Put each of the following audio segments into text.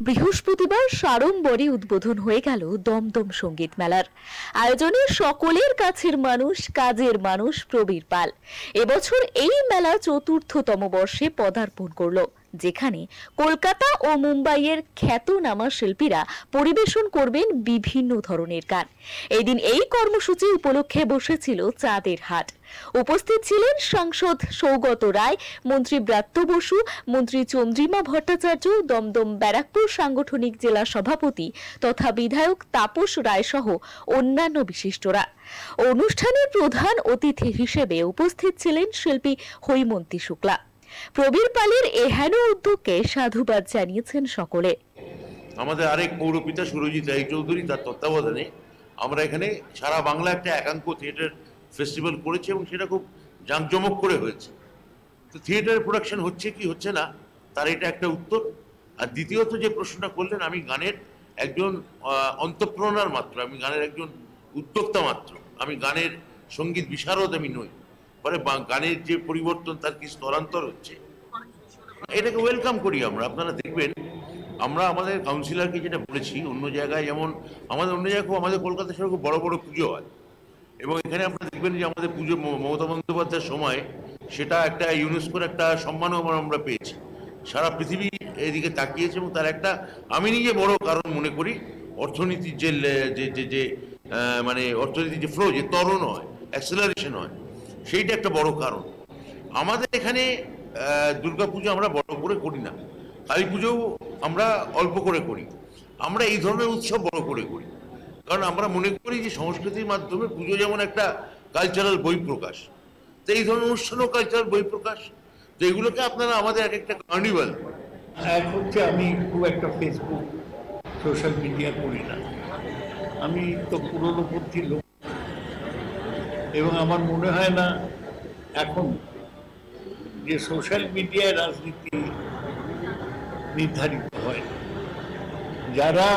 বৃহস্পতিবার সাড়ম্বরে উদ্বোধন হয়ে গেল দমদম সংগীত মেলার। আয়োজনে সকলের কাছের মানুষ, কাজের মানুষ প্রবীর পাল। এবছর এই মেলা চতুর্থতম বর্ষে পদার্পণ করল, যেখানে কলকাতা ও মুম্বাইয়ের খ্যাতনামা শিল্পীরা পরিবেশন করবেন বিভিন্ন ধরনের গান। এদিন এই কর্মসূচি উপলক্ষে বসেছিল চাঁদের হাট। উপস্থিত ছিলেন সাংসদ সৌগত রায়, মন্ত্রী ব্রাত্য বসু, মন্ত্রী চন্দ্রিমা ভট্টাচার্য, দমদম ব্যারাকপুর সাংগঠনিক জেলা সভাপতি তথা বিধায়ক তাপস রায় সহ অন্যান্য বিশিষ্টরা। অনুষ্ঠানের প্রধান অতিথি হিসেবে উপস্থিত ছিলেন শিল্পী হৈমন্তী শুক্লা। প্রবীর পালের এহেন উদ্যোগকে সাধুবাদ জানিয়েছেন সকলে। আমাদের আরেক পৌরপিতা সুরজিৎ রায় চৌধুরী, তার তত্ত্বাবধানে আমরা এখানে সারা বাংলা একটা একাঙ্ক থিয়েটার ফেস্টিভ্যাল করেছে এবং সেটা খুব জাঁকজমক করে হয়েছে। তো থিয়েটার প্রোডাকশন হচ্ছে কি, হচ্ছে না, তার এটা একটা উত্তর। আর দ্বিতীয়ত যে প্রশ্নটা করলেন, আমি গানের একজন অন্তঃপ্রণার মাত্র, আমি গানের একজন উদ্যোক্তা মাত্র। আমি গানের সংগীত বিশারদ আমি নই। বা- গানের যে পরিবর্তন, তার কি স্তরান্তর হচ্ছে? এটাকে ওয়েলকাম করি আমরা। আপনারা দেখবেন, আমরা আমাদের কাউন্সিলরকে যেটা বলেছি, অন্য জায়গায় যেমন, আমাদের অন্য জায়গায় খুব, আমাদের কলকাতা খুব বড় বড় পুজো হয়। এবং এখানে আপনারা দেখবেন যে আমাদের পুজো মমতা বন্দ্যোপাধ্যায়ের সময় সেটা একটা ইউনেস্কোর একটা সম্মানও আমরা- পেয়েছি। সারা পৃথিবী এদিকে তাকিয়েছে এবং তার একটা আমি নিজে বড় কারণ মনে করি, অর্থনীতির যে যে যে মানে অর্থনীতির যে ফ্লো যে ত্বরণ হয় অ্যাক্সেলারেশন হয়, সেইটা একটা বড় কারণ। আমাদের এখানে দুর্গাপুজো আমরা বড় করে করি না। কালী পুজোও আমরা অল্প করে করি। আমরা এই ধরনের উৎসব বড় করে করি। কারণ আমরা মনে করি যে সংস্কৃতির মাধ্যমে পুজো যেমন একটা কালচারাল বই প্রকাশ, তো এই ধরনের অনুষ্ঠানও কালচারাল বই প্রকাশ, তো এগুলোকে আপনারা আমাদের এক একটা কার্নিভাল এক হচ্ছে আমি খুব একটা ফেসবুক সোশ্যাল মিডিয়া করি না। আমি তো পুরনো বুদ্ধি লোক এবং আমার মনে হয় না এখন যে সোশ্যাল মিডিয়ায় রাজনীতি নির্ধারিত হয়, যারা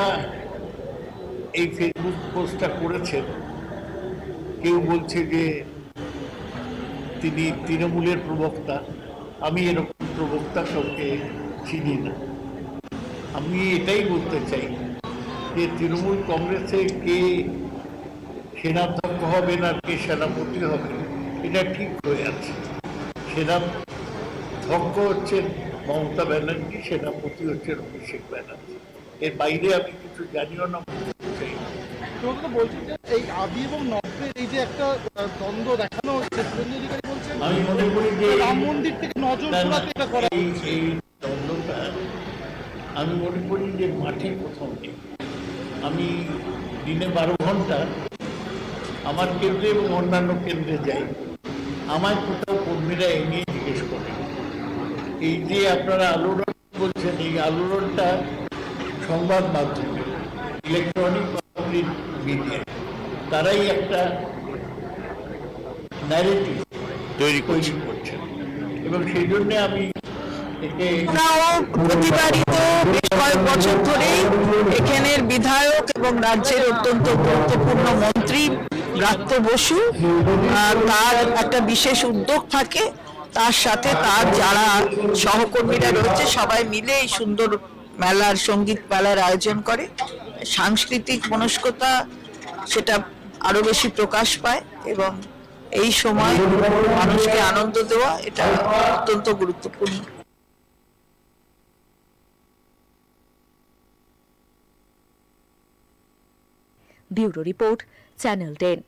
এই ফেসবুক পোস্টটা করেছেন, কেউ বলছে যে তিনি তৃণমূলের প্রবক্তা। আমি এরকম প্রবক্তা কাউকে চিনি না। আমি এটাই বলতে চাই যে তৃণমূল কংগ্রেসে কে সেনাধ্যক্ষ হবেন আর কে সেনাপতি হবেন এটা ঠিক হয়ে আছে। সেনাধ্যক্ষ হচ্ছেন মমতা ব্যানার্জি, সেনাপতি হচ্ছেন অভিষেক ব্যানার্জি। এর বাইরে আমি কিছু জানিও না না। তো বলছেন এই আদি এবং নব্বের এই যে একটা দ্বন্দ্ব দেখানো হচ্ছে শুভেন্দু অধিকারী বলছেন আমি মনে করি যে রাম মন্দির থেকে নজর না, না, ঘোরাতে এটা করা এই দ্বন্দ্বটা আমি মনে করি যে মাঠে কোথাও নেই আমি দিনে বারো ঘণ্টা আমার কেন্দ্রে এবং অন্যান্য কেন্দ্রে যাই। আমায় কোথাও কর্মীরা এ নিয়ে জিজ্ঞেস করে। এই যে আপনারা আলোড়ন বলছেন এই আলোড়নটা সংবাদ মাধ্যমে ইলেকট্রনিক মিডিয়া তারাই একটা ন্যারেটিভ তৈরি করছে। তৈরি করছেন এবং সেই জন্য আমি একে আমরাও বেশ কয়েক বছর ধরেই এখানের বিধায়ক এবং রাজ্যের অত্যন্ত গুরুত্বপূর্ণ মন্ত্রী ব্রাত্য বসু তার একটা বিশেষ উদ্যোগ থাকে। তার সাথে তার যারা সহকর্মীরা রয়েছে সবাই মিলে এই সুন্দর মেলার সংগীত মেলার আয়োজন করে। সাংস্কৃতিক মনস্কতা সেটা আরও বেশি প্রকাশ পায় এবং এই সময় মানুষকে আনন্দ দেওয়া এটা অত্যন্ত গুরুত্বপূর্ণ। Bureau report, channel ten.